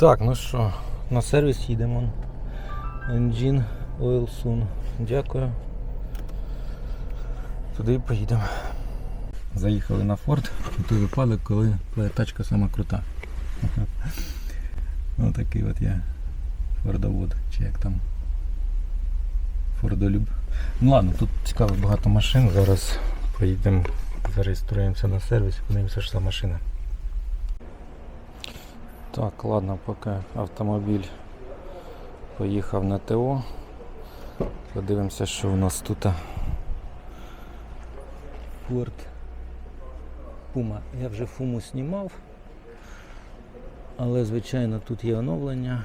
Так, ну що, на сервіс їдемо. Engine Oil Soon. Дякую. Туди і поїдемо. Заїхали на форт у той випадок, коли тачка сама крута. Ось такий от я фордовод, чи як там. Фордолюб. Ну ладно, тут цікаво багато машин. Зараз поїдемо, зареєструємося на сервіс, подивимося, що за машина. Так, ладно, поки автомобіль поїхав на ТО. Подивимося, що у нас тут. Форд Пума. Я вже фуму знімав. Але, звичайно, тут є оновлення.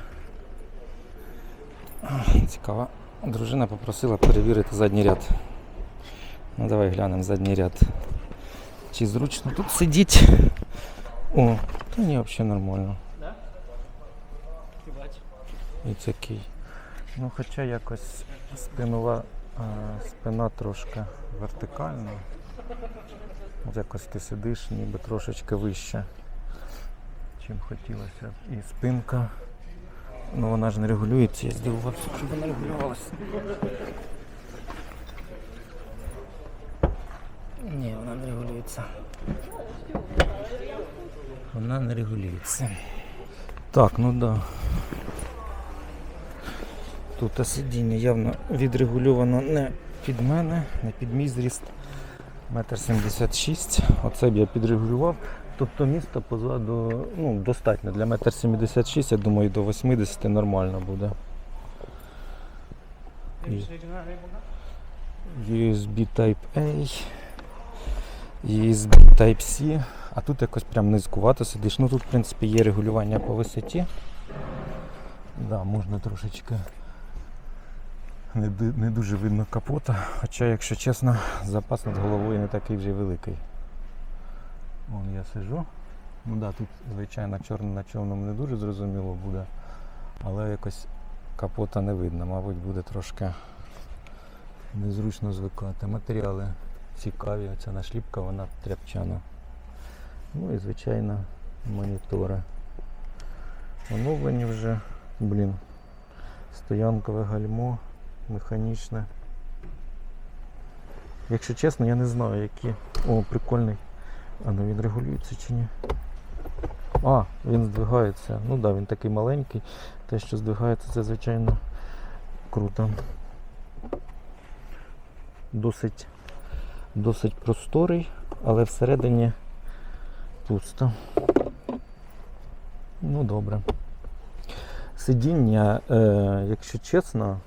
Цікаво. Дружина попросила перевірити задній ряд. Ну давай глянемо задній ряд. Чи зручно тут сидіть? О, та ні, взагалі нормально. І такий. Ну хоча якось спинова, спина трошки вертикальна. От якось ти сидиш ніби трошечки вище, чим хотілося. І спинка. Ну вона ж не регулюється, я здивувався, щоб вона регулювалася. Ні, вона не регулюється. Вона не регулюється. Так, ну да. Тут сидіння явно відрегульовано не під мене, не під мій зріст. Метр сімдесят шість. Оце б я підрегулював. Тобто місто позаду ну, достатньо. Для метр сімдесят шість, я думаю, до 80 нормально буде. USB Type-A, USB Type-C, а тут якось прям низькувато сидиш. Ну тут, в принципі, є регулювання по висоті. Да, можна трошечки не, не дуже видно капота. Хоча, якщо чесно, запас над головою не такий вже великий. Вон я сижу. Ну да, тут, звичайно, чорне на чорному не дуже зрозуміло буде, але якось капота не видно, мабуть, буде трошки незручно звикати. Матеріали цікаві, оця нашліпка, вона тряпчана. Ну і звичайно монітори. Оновлені вже, блін, стоянкове гальмо, механічне. Якщо чесно, я не знаю, які. О, прикольний. А ну він регулюється чи ні? А, він здвигається. Ну так, да, він такий маленький. Те, що здвигається, це звичайно круто. Досить, досить просторий, але всередині пусто. Ну добре. Сидіння, е, якщо чесно,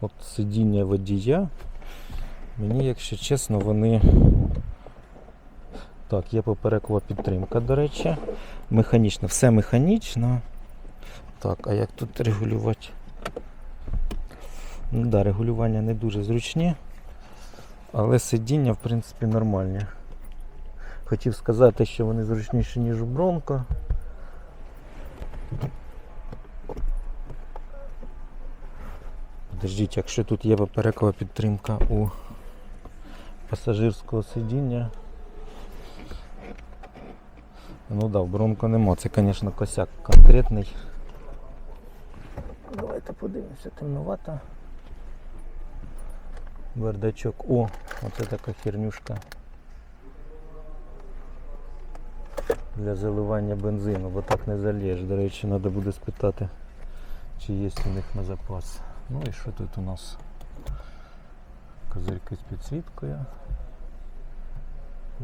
от сидіння водія, мені, якщо чесно, вони. Так, є поперекова підтримка, до речі. Механічна, все механічно. Так, а як тут регулювати? Ну да, регулювання не дуже зручні, але сидіння, в принципі, нормальні. Хотів сказати, що вони зручніші, ніж у Бронко. Подождіть, якщо тут є поперекова підтримка у пасажирського сидіння. Ну да, в Бронко нема, це, звісно, косяк конкретний. Давайте подивимося, темновато. Бардачок. О, оце така хернюшка. Для заливання бензину, бо так не залієш. До речі, треба буде спитати, чи є у них на запас. Ну і що тут у нас? Козирьки з підсвіткою.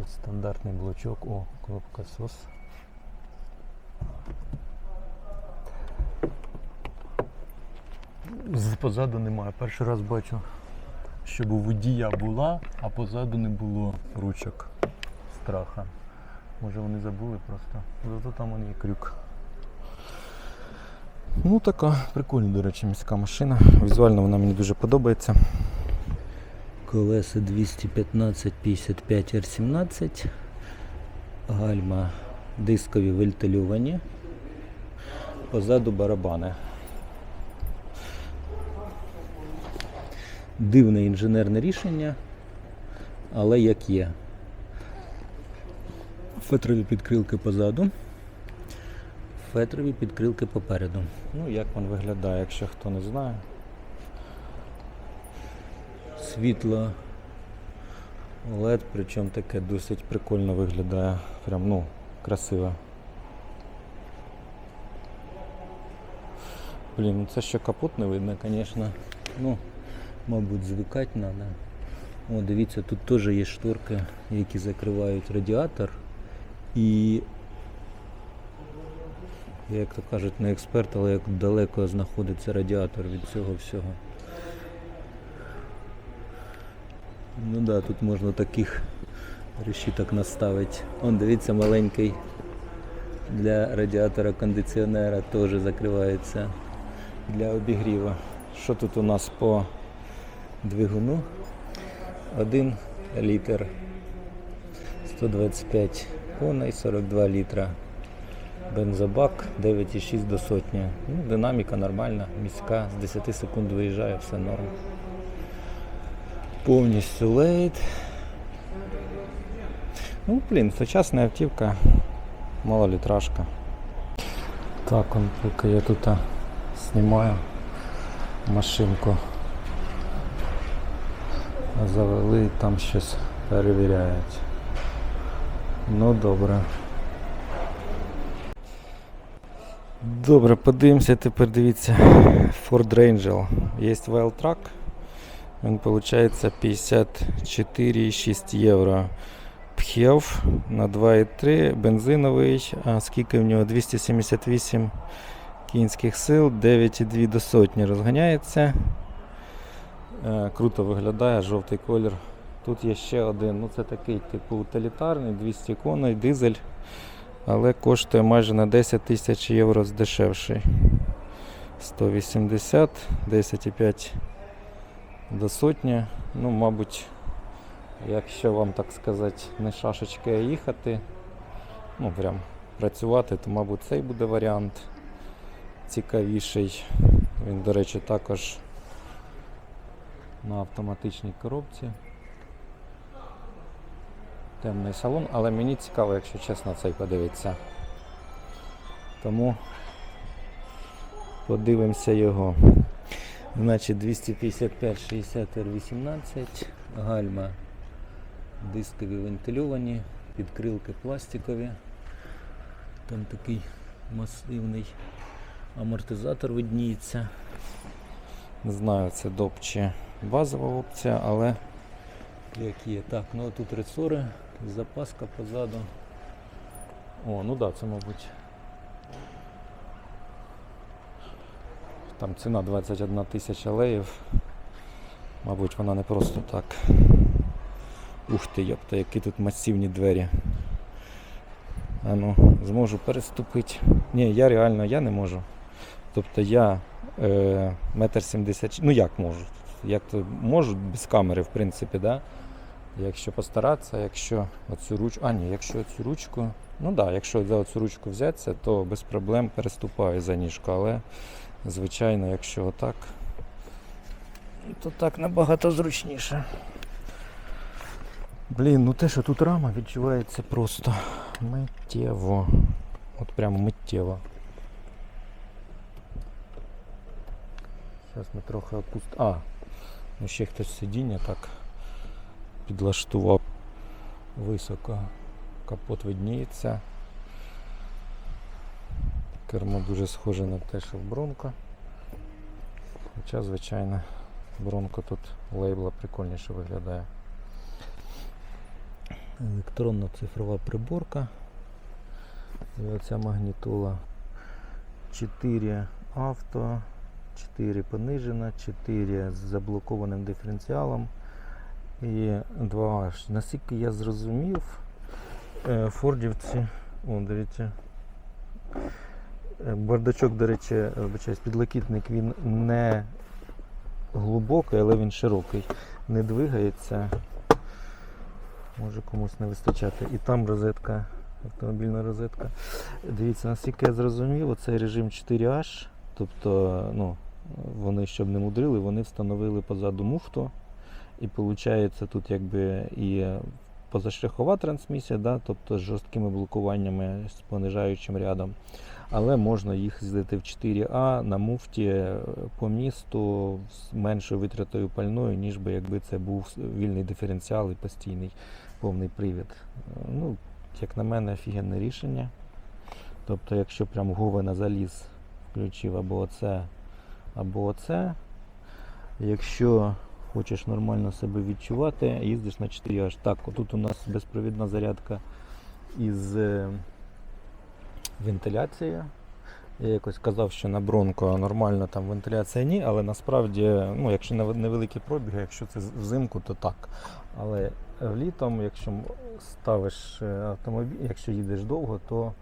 От стандартний блочок. О, кнопка SOS. Позаду немає. Перший раз бачу, щоб водія була, а позаду не було ручок страха. Може вони забули просто. Зато там є крюк. Ну така прикольна, до речі, міська машина. Візуально вона мені дуже подобається. Колеса 215 55 R17. Гальма дискові вентилювані. Позаду барабани. Дивне інженерне рішення, але як є. Фетрові підкрилки позаду. Фетрові підкрилки попереду. Ну, як він виглядає, якщо хто не знає. Світло LED, причому таке досить прикольно виглядає. Прям, ну, красиво. Блін, ну це ще капот не видно, звісно. Ну, мабуть, звикати треба. О, дивіться, тут теж є шторки, які закривають радіатор. І, я, як то кажуть, не експерт, але як далеко знаходиться радіатор від цього всього. Ну да, тут можна таких решіток наставити. Он, дивіться, маленький для радіатора кондиціонера теж закривається. для обігріву. Що тут у нас по двигуну? 1 літр 125 коней, 42 літра. Бензобак 9,6 до сотні. Ну, динаміка нормальна, міська, з 10 секунд виїжджає, все норм. Повністю лейт. Ну, блін, сучасна автівка, малолітражка. Так, он, поки я тут знімаю машинку. Завели, там щось перевіряють. Ну добре. Добре, подивимося тепер дивіться. Ford Ranger. Є Wild Track. Він виходить 54,6 євро. Пхев на 2,3, бензиновий, а скільки в нього 278 кінських сил, 9,2 до сотні розганяється. Е, Круто виглядає, жовтий колір. Тут є ще один, ну це такий типу утилітарний, 200 коней, дизель, але коштує майже на 10 тисяч євро здешевший. 180, 10,5 до сотні. Ну, мабуть, якщо вам так сказати, не шашечки а їхати, ну прям працювати, то мабуть цей буде варіант цікавіший. Він, до речі, також на автоматичній коробці. Темний салон, але мені цікаво, якщо чесно, цей подивитися. Тому подивимося його. Значить 255 60 R18, гальма дискові вентильовані, підкрилки пластикові. Там такий масивний амортизатор видніється. Не знаю, це доп чи базова опція, але Як є. Так, ну а тут ресори, запаска позаду. О, ну да, це мабуть. Там ціна 21 тисяча леїв. Мабуть, вона не просто так. Ух ти, йопта, які тут масивні двері. А ну, зможу переступити. Ні, я реально я не можу. Тобто я е, метр сімдесят. Ну як можу? Як то можу без камери, в принципі, да? Якщо постаратися, якщо оцю ручку. А ні, якщо цю ручку. Ну да, якщо за цю ручку взятися, то без проблем переступаю за ніжку. Але, звичайно, якщо отак, то так набагато зручніше. Блін, ну те, що тут рама відчувається просто миттєво. От прямо миттєво. Зараз ми трохи опустимо. А, ну ще хтось сидіння так підлаштував високо. Капот видніється. Кермо дуже схоже на те, що в Бронко. Хоча, звичайно, Бронко тут лейбла прикольніше виглядає. Електронна цифрова приборка. І оця магнітола 4 авто, 4 понижена, 4 з заблокованим диференціалом і 2H. Наскільки я зрозумів, е, фордівці, о, дивіться, е, бардачок, до речі, підлокітник він не глибокий, але він широкий, не двигається. Може комусь не вистачати. І там розетка, автомобільна розетка. Дивіться, наскільки я зрозумів, оцей режим 4H, тобто, ну, вони, щоб не мудрили, вони встановили позаду муфту. І виходить тут якби і позашляхова трансмісія, да, тобто з жорсткими блокуваннями з понижаючим рядом. Але можна їздити в 4А на муфті е, по місту з меншою витратою пальної, ніж би якби це був вільний диференціал і постійний повний привід. Е, Ну, як на мене, офігенне рішення. Тобто, якщо прям Гове на заліз включив або оце, або оце. Якщо хочеш нормально себе відчувати, їздиш на 4 аж так. Тут у нас безпровідна зарядка із е, вентиляцією. Я якось казав, що на Бронко нормально там вентиляція ні, але насправді, ну, якщо невеликі пробіги, якщо це взимку, то так. Але влітом, якщо ставиш е, автомобіль, якщо їдеш довго, то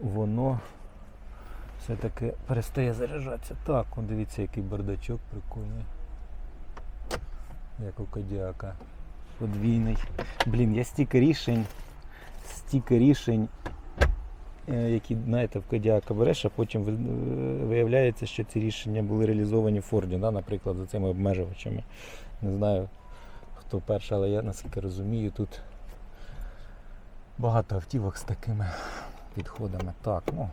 воно все-таки перестає заряджатися. Так, дивіться, який бардачок прикольний. Як у Кодіака. Подвійний. Блін, я стільки рішень, стільки рішень, е, які, знаєте, в Кодіака береш, а потім е, виявляється, що ці рішення були реалізовані в Форді, да, наприклад, за цими обмежувачами. Не знаю, хто перший, але я наскільки розумію, тут багато автівок з такими підходами. Так, ну,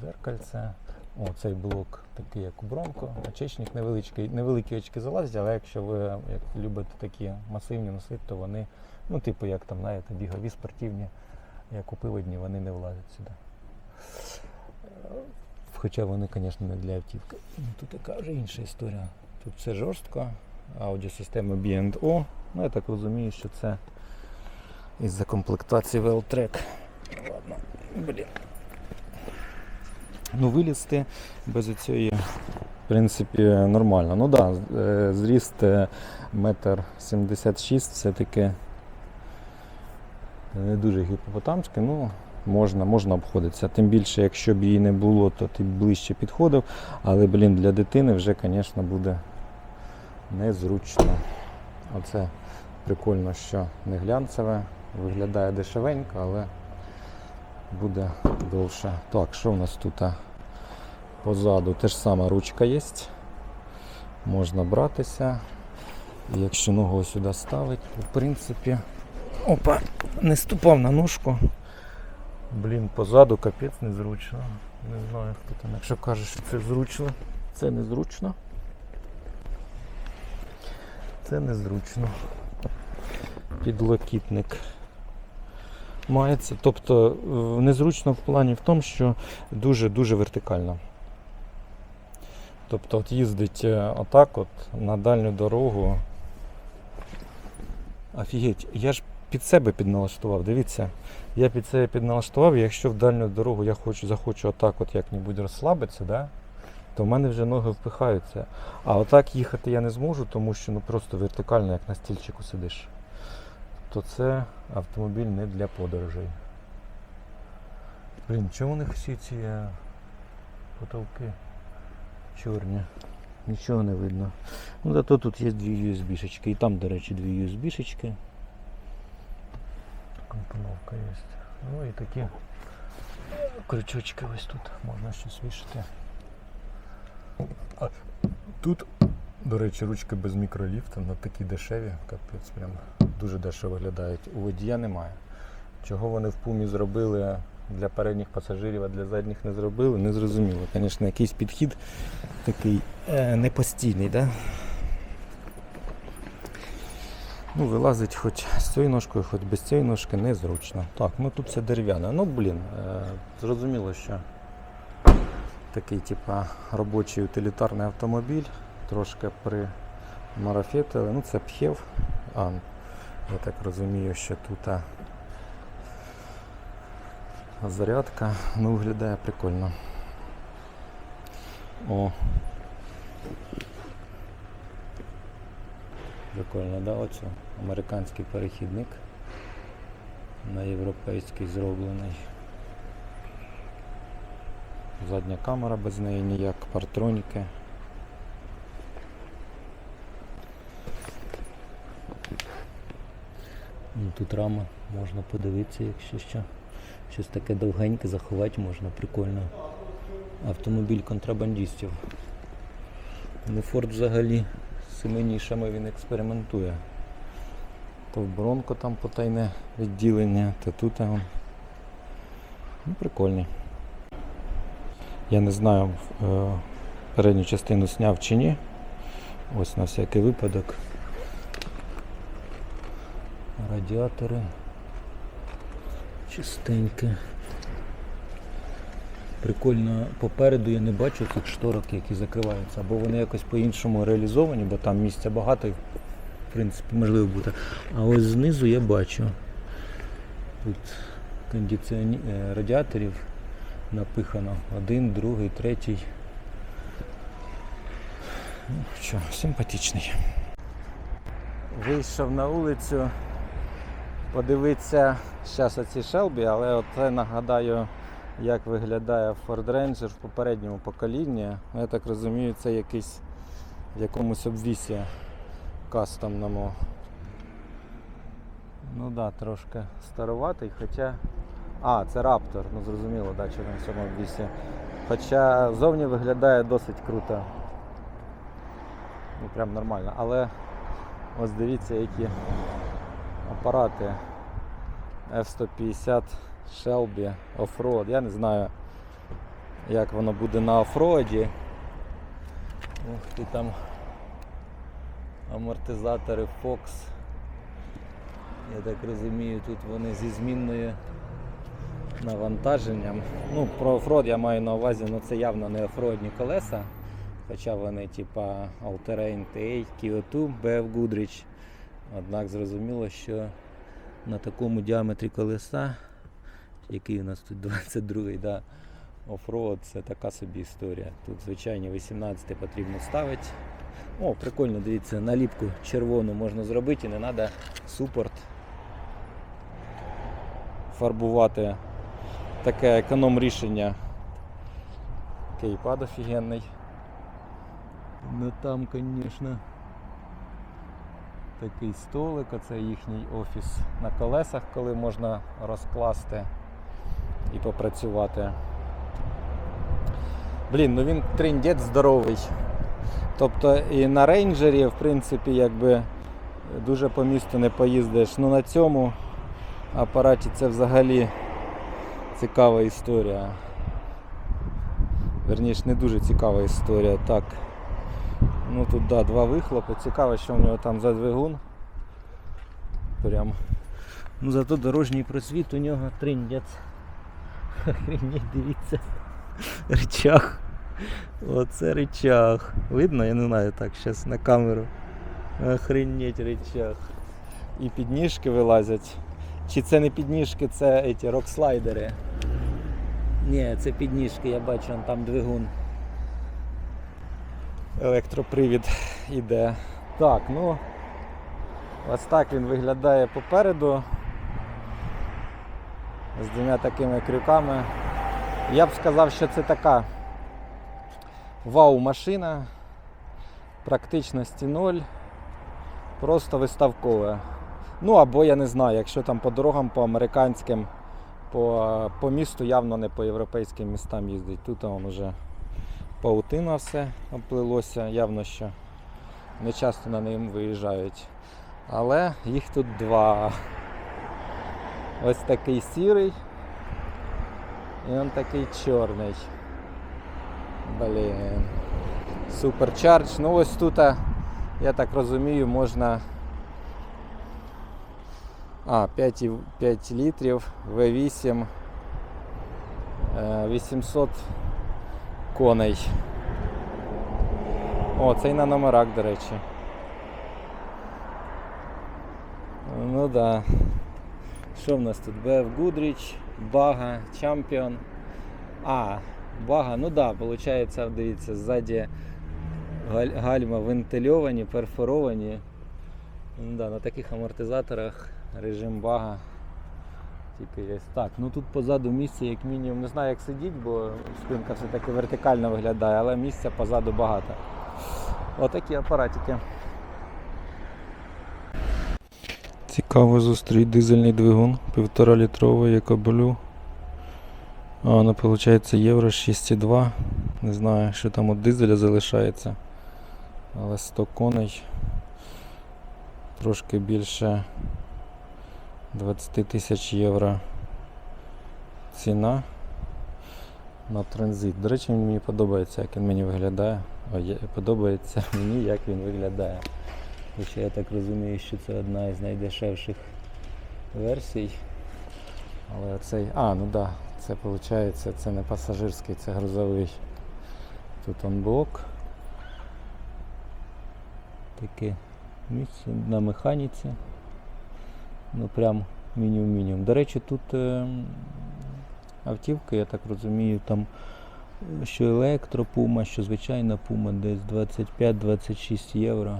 дзеркальце. О, цей блок такий, як у Бронко. Очечник невеличкий, невеликі очки залазять, але якщо ви як любите такі масивні носити, то вони, ну, типу, як там, знаєте, бігові спортивні, як у пиводні, вони не влазять сюди. Хоча вони, звісно, не для автівки. Ну, Тут така вже інша історія. Тут все жорстко, аудіосистема B&O. Ну, я так розумію, що це із-за комплектації V-Track. Ладно, блін. Ну, вилізти без цієї, в принципі, нормально. Ну так, да, е, зріст е, метр сімдесят шість все-таки не дуже гіпопотамський, ну можна, можна обходитися. Тим більше, якщо б її не було, то ти ближче підходив. Але, блін, для дитини вже, звісно, буде незручно. Оце прикольно, що не глянцеве, виглядає дешевенько, але буде довше. Так, що в нас тут? Позаду теж сама ручка є. Можна братися. І якщо ногу сюди ставить, то в принципі. Опа, не ступав на ножку. Блін, позаду капець незручно. Не знаю, хто там. Якщо каже, що це зручно, це незручно. Це незручно. Підлокітник мається. Тобто е, незручно в плані в тому, що дуже-дуже вертикально. Тобто от їздить е, отак от на дальню дорогу. Офігеть, я ж під себе підналаштував, дивіться. Я під себе підналаштував, і якщо в дальню дорогу я хочу, захочу отак от як-небудь розслабитися, да? то в мене вже ноги впихаються. А отак їхати я не зможу, тому що ну просто вертикально, як на стільчику сидиш. То це автомобіль не для подорожей. Блін, чому у них всі ці е, потолки чорні? Нічого не видно. Ну зато тут є дві USB-шечки. І там, до речі, дві USB-шечки. Компоновка є. Ну і такі крючочки ось тут можна щось вішати. А тут, до речі, ручки без мікроліфта, на такі дешеві, капець, прям дуже дешево виглядають. У водія немає. Чого вони в пумі зробили для передніх пасажирів, а для задніх не зробили, не зрозуміло. Звісно, якийсь підхід такий е, непостійний, да? Ну, вилазить хоч з цією ножкою, хоч без цієї ножки незручно. Так, ну тут все дерев'яне. Ну, блін, е, зрозуміло, що такий, типа, робочий утилітарний автомобіль. Трошки при примарафетили. Ну, це пхев. А, я так розумію, що тут зарядка. Ну, виглядає прикольно. О. Прикольно, да, оце американський перехідник на європейський зроблений. Задня камера без неї ніяк, партроніки. Ну, Тут рама можна подивитися, якщо що. Щось таке довгеньке заховати можна, прикольно. Автомобіль контрабандистів. Не Форд взагалі з цими він експериментує. То в Бронко там потайне відділення, то тут он. Ну, прикольний. Я не знаю, е, передню частину сняв чи ні. Ось на всякий випадок. Радіатори. Чистенькі. Прикольно, попереду я не бачу цих шторок, які закриваються, або вони якось по-іншому реалізовані, бо там місця багато і в принципі можливо бути. А ось знизу я бачу. Тут кондиціоні... е, радіаторів напихано. Один, другий, третій. Ну, що, симпатичний. Вийшов на вулицю, подивитися зараз оці Шелбі, але от це нагадаю, як виглядає Ford Ranger в попередньому поколінні. Я так розумію, це якийсь в якомусь обвісі кастомному. Ну так, да, трошки староватий, хоча. А, це Raptor, ну зрозуміло, да, що на цьому обвісі. Хоча зовні виглядає досить круто. Ну прям нормально. Але ось дивіться, які апарати F-150 Shelby Offroad. Я не знаю, як воно буде на офроаді. Ух ти там амортизатори Fox. Я так розумію, тут вони зі змінною навантаженням. Ну, про офрод я маю на увазі, ну це явно не офродні колеса. Хоча вони типа All-Terrain TA, Kyo2, BF Goodrich. Однак зрозуміло, що на такому діаметрі колеса, який у нас тут 22-й, да, офроад це така собі історія. Тут звичайні 18 потрібно ставити. О, прикольно, дивіться, наліпку червону можна зробити і не треба супорт фарбувати. Таке економ рішення. Кейпад офігенний. Ну там, звісно, такий столик, оце їхній офіс на колесах, коли можна розкласти і попрацювати. Блін, ну він триндець здоровий. Тобто і на рейнджері, в принципі, якби дуже по місту не поїздиш. Ну на цьому апараті це взагалі цікава історія. Верніше, не дуже цікава історія. Так. Ну тут да, два вихлопи. Цікаво, що в нього там за двигун. Прям. Ну зато дорожній просвіт у нього триндець. Охренеть, дивіться. Рычаг. Оце рычаг. Видно, я не знаю так, зараз на камеру. Охренеть рычаг. І підніжки вилазять. Чи це не підніжки, це эти рок-слайдери. Ні, це підніжки, я бачу, он там двигун. Електропривід іде. Так, ну ось так він виглядає попереду. З двома такими крюками. Я б сказав, що це така вау-машина. Практичності ноль. Просто виставкове. Ну або я не знаю, якщо там по дорогам, по американським, по, по місту явно не по європейським містам їздить. Тут там вже паутина все оплилося, явно що не часто на ним виїжджають. Але їх тут два. Ось такий сірий і он такий чорний. Блін. Суперчардж. Ну ось тут, я так розумію, можна. А, 5, 5 літрів V8 е, 800 коней. О, це і на номерах, до речі. Ну да. Що в нас тут? BF Goodrich, Бага, Champion. А, Бага, ну да, виходить, дивіться, ззаді гальма вентильовані, перфоровані. Ну да, на таких амортизаторах режим бага. Тільки. Так, ну тут позаду місця як мінімум, не знаю як сидіть, бо спинка все-таки вертикально виглядає, але місця позаду багато. Отакі апаратики. Цікаво зустріти дизельний двигун, півтора літровий екоболю. А, ну виходить євро 6,2. Не знаю, що там від дизеля залишається. Але 100 коней. Трошки більше 20 тисяч євро ціна. на транзит. До речі, мені подобається, як він мені виглядає. Ой, подобається мені, як він виглядає. Хоча я так розумію, що це одна із найдешевших версій. Але цей. А, ну так, да, це виходить, це не пасажирський, це грузовий. Тут он блок. Таке місце на механіці. Ну прям мінімум-мінімум. До речі, тут е, автівка, я так розумію, там е, що електропума, що звичайна пума десь 25-26 євро.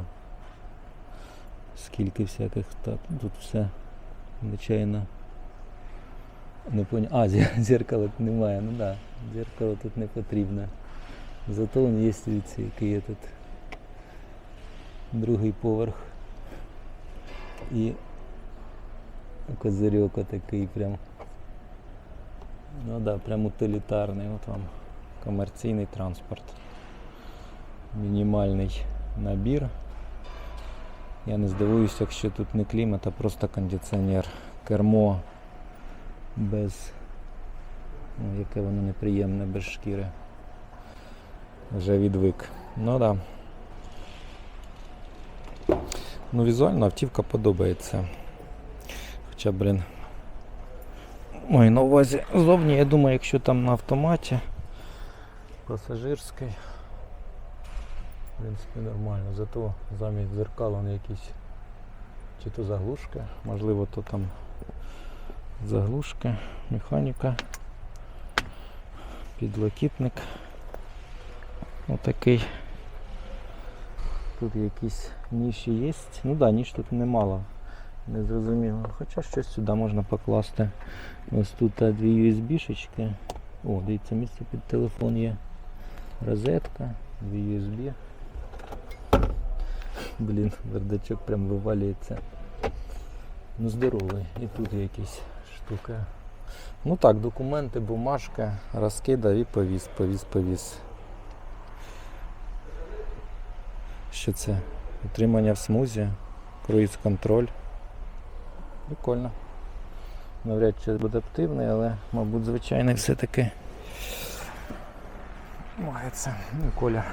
Скільки всяких так, тут все, звичайно. Не поня... А, зеркала тут немає, ну так, да, зеркало тут не потрібно. Зато він є дивіться, який є тут другий поверх. І козирьок такий прям. Ну да, прям утилітарний. От вам Комерційний транспорт. мінімальний набір. Я не здивуюся, якщо тут не клімат, а просто кондиціонер. Кермо Без. Ну, яке воно неприємне, без шкіри. вже відвик. Ну да. Ну, візуально автівка подобається. Хоча, блін. Ой, на увазі зовні, я думаю, якщо там на автоматі пасажирський. В принципі, нормально. Зато замість дзеркал вони якісь чи то заглушки, можливо, то там заглушки, механіка, підлокітник. Отакий. Тут якісь ніші є. Ну так, да, ніж тут немало. Не зрозуміло. Хоча щось сюди можна покласти. Ось тут дві USB-шечки. О, дивіться, місце під телефон є. Розетка, дві USB. Блін, бардачок прям вивалюється. Ну здоровий. І тут якісь штуки. Ну так, документи, бумажка, розкидав і повіз, повіз, повіз. Що це? Утримання в смузі, круїз контроль. Прикольно. Навряд чи буде адаптивний, але, мабуть, звичайний все-таки мається. Ну, і колір.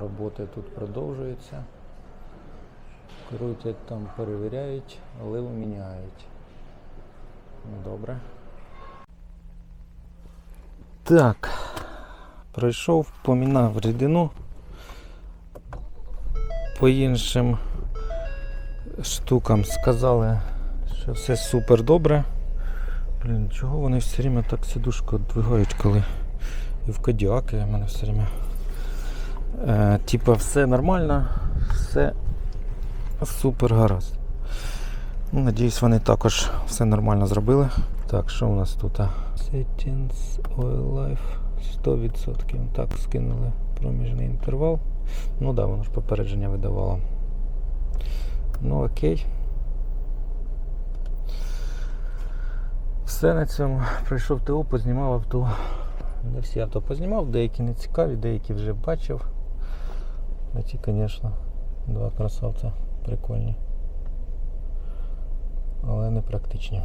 Роботи тут продовжуються. Крутять там, перевіряють, оливу міняють. Добре. Так. Пройшов, помінав рідину. По іншим штукам сказали, що все супер добре. Блін, чого вони все время так сідушку двигають, коли і в кадіаки в мене все время. Е, типа все нормально, все супер гаразд. Ну, надіюсь, вони також все нормально зробили. Так, що у нас тут? Settings Oil Life 100%. Так, скинули проміжний інтервал. Ну так, да, воно ж попередження видавало. Ну окей. Все на цьому. Пройшов ТО, познімав авто. Не всі авто познімав, деякі не цікаві, деякі вже бачив. А ті, звісно, два красавця прикольні. Але не практичні.